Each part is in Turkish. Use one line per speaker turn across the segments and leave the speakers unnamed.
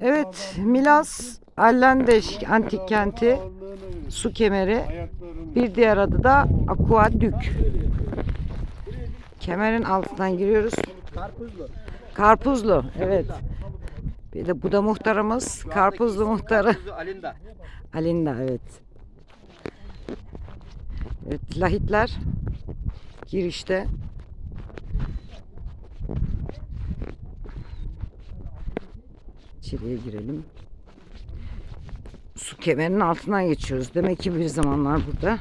Evet, Milas Allendeş antik kenti su kemeri. Bir diğer adı da Aquadük. Kemerin altından giriyoruz.
Karpuzlu.
Karpuzlu, evet. Bir de bu da muhtarımız. Karpuzlu muhtarı.
Alinda.
Alinda, evet. Evet, lahitler girişte. İçeriye girelim. Su kemerinin altından geçiyoruz. Demek ki bir zamanlar burada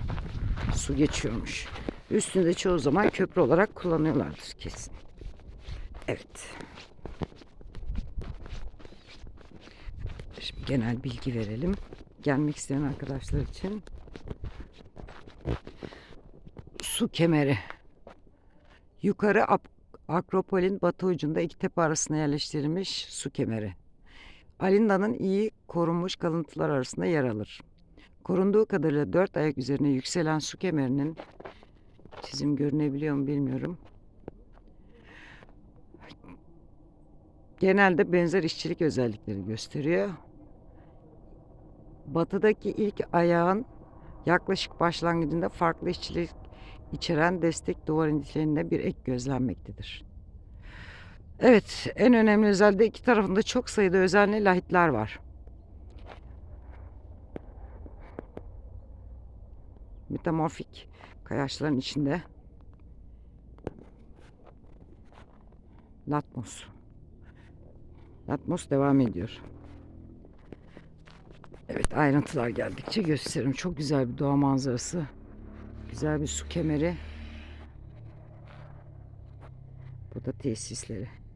su geçiyormuş. Üstünde çoğu zaman köprü olarak kullanıyorlardır kesin. Evet. Şimdi genel bilgi verelim. Gelmek isteyen arkadaşlar için. Su kemeri. Yukarı Akropol'ün batı ucunda iki tepe arasına yerleştirilmiş su kemeri. Alinda'nın iyi korunmuş kalıntılar arasında yer alır. Korunduğu kadarıyla dört ayak üzerine yükselen su kemerinin çizim görünebiliyor mu bilmiyorum. Genelde benzer işçilik özellikleri gösteriyor. Batıdaki ilk ayağın yaklaşık başlangıcında farklı işçilik içeren destek duvar niteliklerinde bir ek gözlenmektedir. Evet, en önemli özelliği iki tarafında çok sayıda özenli lahitler var. Metamorfik kayaçların içinde Latmos. Latmos devam ediyor. Evet ayrıntılar geldikçe gösteririm. Çok güzel bir doğa manzarası. Güzel bir su kemeri. Bu da tesisleri.